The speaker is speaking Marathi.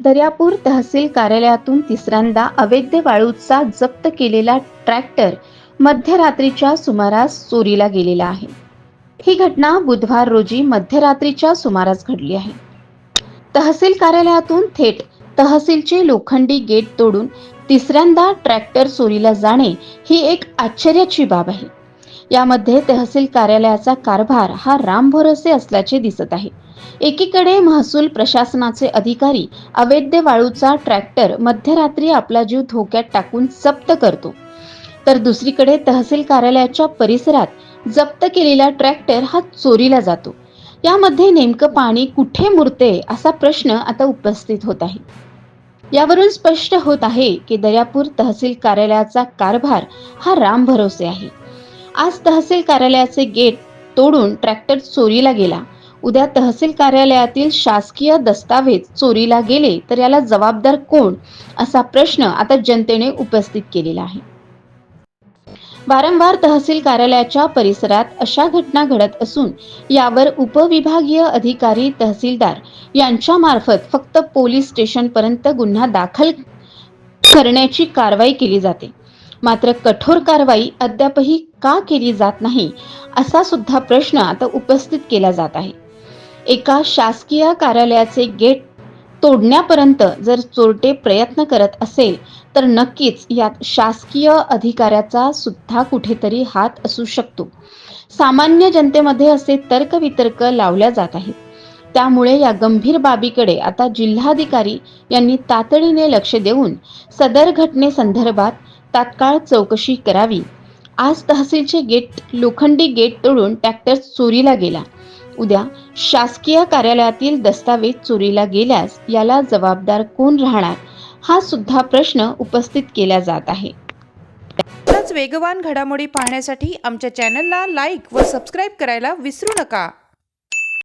दर्यापूर तहसील कार्यालयातून तिसऱ्यांदा अवैध वाळूचा जप्त केलेला ट्रॅक्टर मध्यरात्रीच्या सुमारास चोरीला गेलेला आहे. ही घटना बुधवार रोजी मध्यरात्रीच्या सुमारास घडली आहे. तहसील कार्यालयातून थेट तहसीलचे लोखंडी गेट तोडून तिसऱ्यांदा ट्रॅक्टर चोरीला जाणे ही एक आश्चर्याची बाब आहे. यामध्ये तहसील कार्यालयाचा कारभार हा रामभरोसे असल्याचे दिसत आहे. एकीकडे महसूल प्रशासनाचे अधिकारी अवैध वाळूचा ट्रॅक्टर मध्यरात्री आपला जीव धोक्यात टाकून जप्त करतो. तर दुसरीकडे तहसील कार्यालयाच्या परिसरात जप्त केलेला ट्रॅक्टर हा चोरीला जातो. यामध्ये नेमकं पाणी कुठे मुरते असा प्रश्न आता उपस्थित होत आहे. यावरून स्पष्ट होत आहे की दर्यापूर तहसील कार्यालयाचा कारभार हा राम भरोसे आहे. आज तहसील कार्यालयाचे गेट तोडून ट्रॅक्टर चोरीला गेला. उद्या तहसील कार्यालयातील शासकीय दस्तावेज चोरीला गेले तर याला जबाबदार कोण? असा प्रश्न आता जनतेने उपस्थित केलेला आहे. वारंवार तहसील कार्यालयाच्या परिसरात अशा घटना घडत असून यावर उपविभागीय अधिकारी तहसीलदार यांच्या मार्फत फक्त पोलीस स्टेशनपर्यंत गुन्हा दाखल करण्याची कारवाई केली जाते. मात्र कठोर कारवाई अद्यापही का केली जात नाही असा सुद्धा प्रश्न आता उपस्थित केला जात आहे. एका शासकीय कार्यालयाचे गेट तोडण्यापर्यंत जर चोरटे प्रयत्न करत असेल तर नक्कीच यात शासकीय अधिकाऱ्याचा सुद्धा कुठेतरी हात असू शकतो. सामान्य जनतेमध्ये असे तर्कवितर्क लावल्या जात आहेत. त्यामुळे या गंभीर बाबीकडे आता जिल्हाधिकारी यांनी तातडीने लक्ष देऊन सदर घटनेसंदर्भात तात्काळ चौकशी करावी. आज तहसीलचे गेट लोखंडी गेट तोडून ट्रॅक्टर चोरीला गेला. उद्या शासकीय कार्यालयातील दस्तावेज चोरीला गेल्यास याला जबाबदार कोण राहणार? हा सुद्धा प्रश्न उपस्थित केला जात आहे. वेगवान घडामोडी पाहण्यासाठी आमच्या चॅनलला लाईक व सबस्क्राईब करायला विसरू नका.